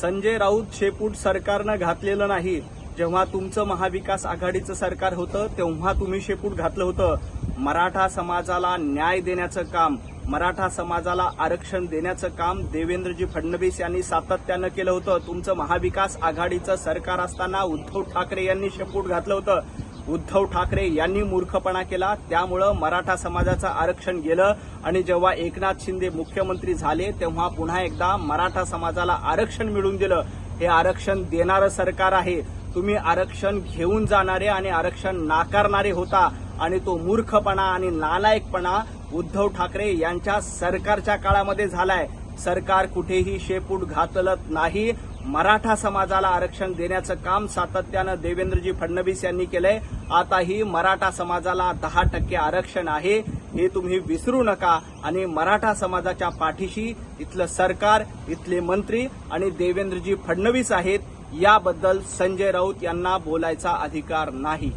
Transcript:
संजय राऊत शेपूट सरकारनं घातलेलं नाही. जेव्हा तुमचं महाविकास आघाडीचं सरकार होतं तेव्हा तुम्ही शेपूट घातलं होतं. मराठा समाजाला न्याय देण्याचं काम मराठा समाजाला आरक्षण देण्याचं काम देवेंद्रजी फडणवीस यांनी सातत्यानं केलं होतं. तुमचं महाविकास आघाडीचं सरकार असताना उद्धव ठाकरे यांनी शेपूट घातलं होतं. उद्धव ठाकरे यांनी मूर्खपणा केला. त्यामुळं मराठा समाजाचं आरक्षण गेलं आणि जेव्हा एकनाथ शिंदे मुख्यमंत्री झाले तेव्हा पुन्हा एकदा मराठा समाजाला आरक्षण मिळून दिलं. हे आरक्षण देणारं सरकार आहे. तुम्ही आरक्षण घेऊन जाणारे आणि आरक्षण नाकारणारे होता आणि तो मूर्खपणा आणि नालायकपणा उद्धव ठाकरे यांच्या सरकारच्या काळामध्ये झालाय. सरकार कुठेही शेपूट घातलत नाही. मराठा समाजाला आरक्षण देण्याचं काम सातत्यानं देवेंद्रजी फडणवीस यांनी केलंय. आताही मराठा समाजाला दहा टक्के आरक्षण आहे. हे तुम्ही विसरू नका. आणि मराठा समाजाच्या पाठीशी इथलं सरकार इथले मंत्री आणि देवेंद्रजी फडणवीस आहेत याबद्दल संजय राऊत यांना बोलायचा अधिकार नाही.